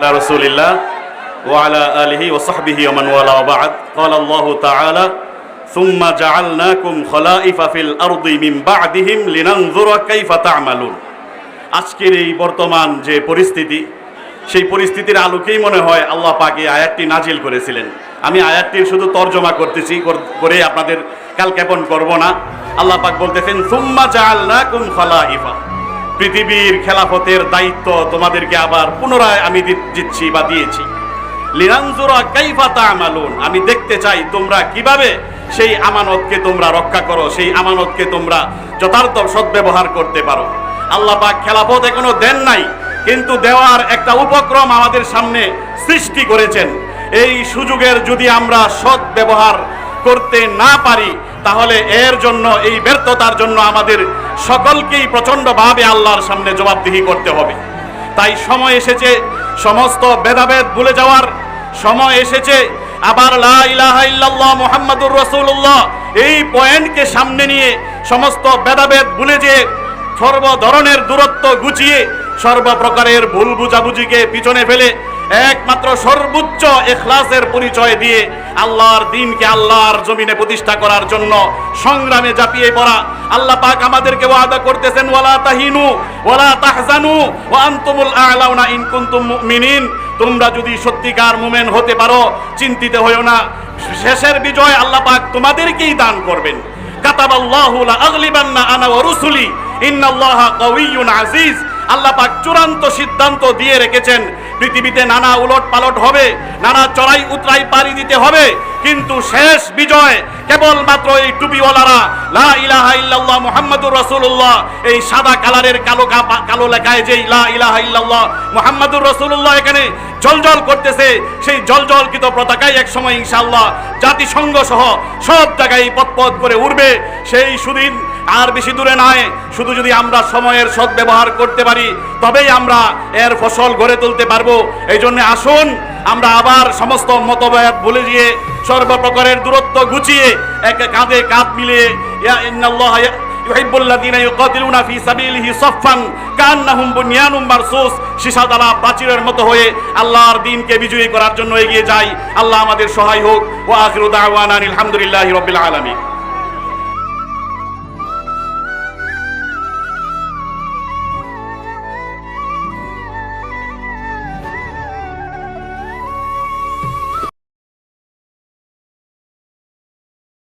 على رسول الله وعلى آله وصحبه ومن والاه وبعد قال الله تعالى ثم جعلناكم خلائف في الأرض من بعدهم لننظر كيف تعملون আজকের এই বর্তমান যে পরিস্থিতি সেই পরিস্থিতির আলোকেই মনে হয় আল্লাহ পাক এই আয়াতটি নাজিল করেছিলেন আমি আয়াতটির শুধু তর্জমা করতেছি কর- করে আপনাদের কালক্ষেপণ করব না আল্লাহ পাক বলতেছেন সুম্মা জাআলনাকুম খালাইফা পৃথিবীর খেলাফতের দায়িত্ব তোমাদেরকে আবার পুনরায় আমি দিচ্ছি বা দিয়েছি। লিনানজুরা কাইফা তা'মালুন, আমি দেখতে চাই তোমরা কীভাবে সেই আমানতকে তোমরা রক্ষা করো, সেই আমানতকে তোমরা যথার্থ সদ্ব্যবহার করতে পারো। আল্লাহ পাক খেলাফত এখনও দেন নাই, কিন্তু দেওয়ার একটা উপক্রম আমাদের সামনে সৃষ্টি করেছেন। এই সুযোগের যদি আমরা সৎ ব্যবহার করতে না পারি তাহলে এর জন্য, এই ব্যর্থতার জন্য আমাদের সকলকেই প্রচণ্ডভাবে আল্লাহর সামনে জবাবদিহি করতে হবে। তাই সময় এসেছে, সমস্ত ভেদাভেদ ভুলে যাওয়ার সময় এসেছে। আবার লা ইলাহা ইল্লাল্লাহ মুহাম্মাদুর রাসূলুল্লাহ, এই পয়েন্টকে সামনে নিয়ে সমস্ত ভেদাভেদ ভুলে যে সর্ব ধরনের দূরত্ব গুছিয়ে সর্বপ্রকারের ভুল বুঝাবুঝিকে পিছনে ফেলে একমাত্র সর্বোচ্চ এখলাসের পরিচয় দিয়ে আল্লাহর দিনকে আল্লাহর জমিনে প্রতিষ্ঠা করার জন্য সংগ্রামে জাপিয়ে পড়া। আল্লাহ পাক আমাদেরকে ওয়াদা করতেছেন, ওয়ালা তাহিনু, ওয়ালা তাহজানু, ওয়া আনতুমুল আ'লাউনা ইন কুনতুম মুমিনিন। তোমরা যদি সত্যিকার মুমেন হতে পারো, চিন্তিত হইও না। শেষের বিজয় আল্লাহ পাক তোমাদেরকেই দান করবেন। কাতাবাল্লাহু লা আগলিবান্না আনা ওয়া রুসুলি। ইন্নাল্লাহা কাউইয়্যুন আজিজ। আল্লাহ পাক চূড়ান্ত সিদ্ধান্ত দিয়ে রেখেছেন পৃথিবীতে নানা উলট পালট হবে, নানা চড়াই উতরাই পাড়ি দিতে হবে, কিন্তু শেষ বিজয় কেবলমাত্র এই টুপিওয়ালারা, লা ইলাহা ইল্লাল্লাহ মুহাম্মাদুর রাসূলুল্লাহ, এই সাদা কালারের কালো কালো লেখায় যেই লা ইলাহা ইল্লাল্লাহ মুহাম্মাদুর রাসূলুল্লাহ এখানে জলজল করতেছে, সেই জলজলকৃত পতাকাই এক সময় ইনশাআল্লাহ জাতিসংঘ সহ সব জায়গায় পথপথ করে উঠবে সেই সুদিন আর বেশি দূরে নয়, শুধু যদি আমরা সময়ের সদ্ব্যবহার করতে পারি, তবেই আমরা এর ফসল গড়ে তুলতে পারব। এই জন্য আসুন, আমরা আবার সমস্ত মতভেদ ভুলে গিয়ে, সর্বপ্রকারের দূরত্ব গুছিয়ে, এক কাঁধে কাঁধ মিলিয়ে প্রাচীরের মতো হয়ে আল্লাহর দ্বীনকে বিজয়ী করার জন্য এগিয়ে যাই। আল্লাহ আমাদের সহায় হোক। ও আখিরু দাওয়ানা আলহামদুলিল্লাহি আলামিন।